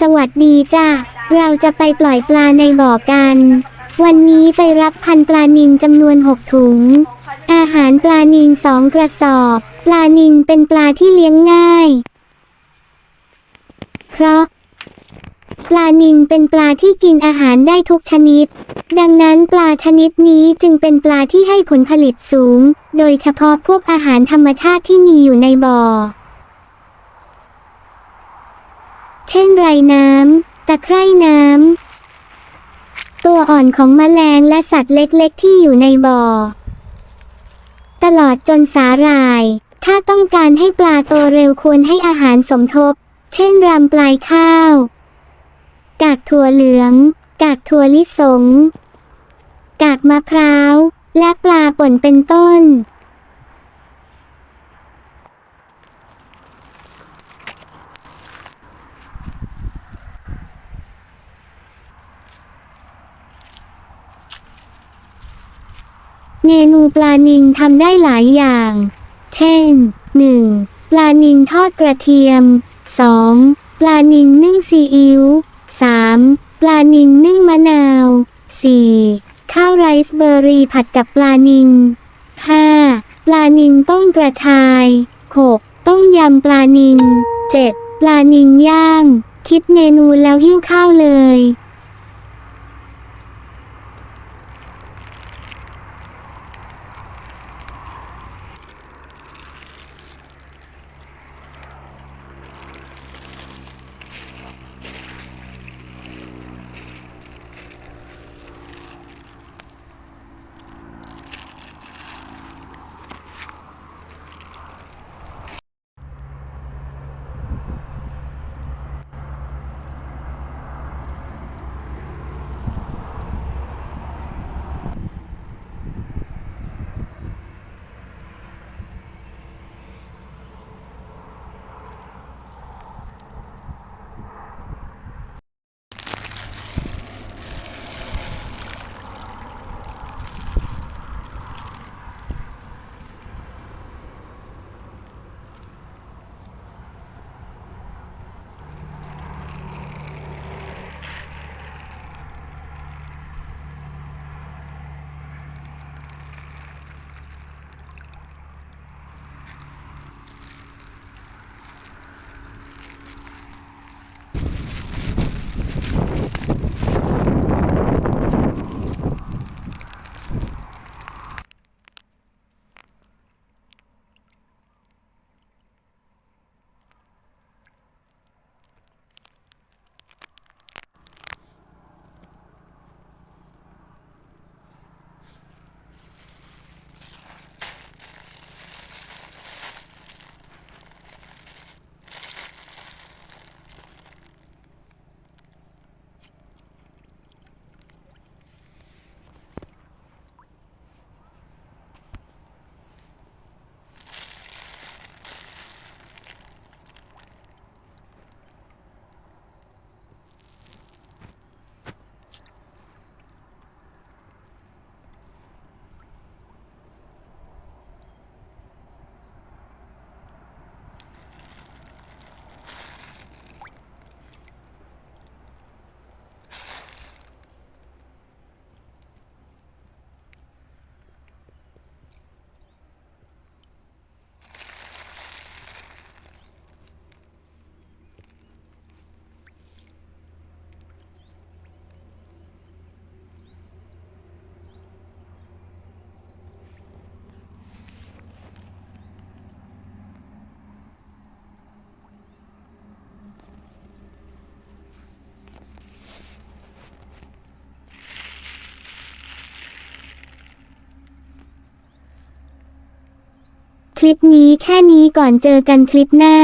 สวัสดีจ้าเราจะไปปล่อยปลาในบ่อกัน วันนี้ไปรับพันปลานิลจำนวน6ถุง อาหารปลานิลสองกระสอบ ปลานิลเป็นปลาที่เลี้ยงง่าย เพราะ ปลานิลเป็นปลาที่กินอาหารได้ทุกชนิด ดังนั้นปลาชนิดนี้จึงเป็นปลาที่ให้ผลผลิตสูง โดยเฉพาะพวกอาหารธรรมชาติที่มีอยู่ในบ่อ เช่นไรน้ำ ตะไคร่น้ำ ตัวอ่อนของแมลงและสัตว์เล็กๆ ที่อยู่ในบ่อ ตลอดจนสาหร่าย ถ้าต้องการให้ปลาโตเร็วควรให้อาหารสมทบ เช่นรำปลายข้าว กากถั่วเหลือง กากถั่วลิสง กากมะพร้าว และปลาป่นเป็นต้น เมนูปลานิลทำได้หลายอย่าง เช่น 1. ปลานิลทอดกระเทียม 2. ปลานิลนึ่งซีอิ๊ว 3. ปลานิลนึ่งมะนาว 4. ข้าวไรซ์เบอร์รี่ผัดกับปลานิล 5. ปลานิลต้มกระชาย 6. ต้มยำปลานิล 7. ปลานิลย่าง คิดเมนูแล้วหิ้วข้าวเลย ลิปนี้แค่นี้ก่อนเจอกันคลิปหน้า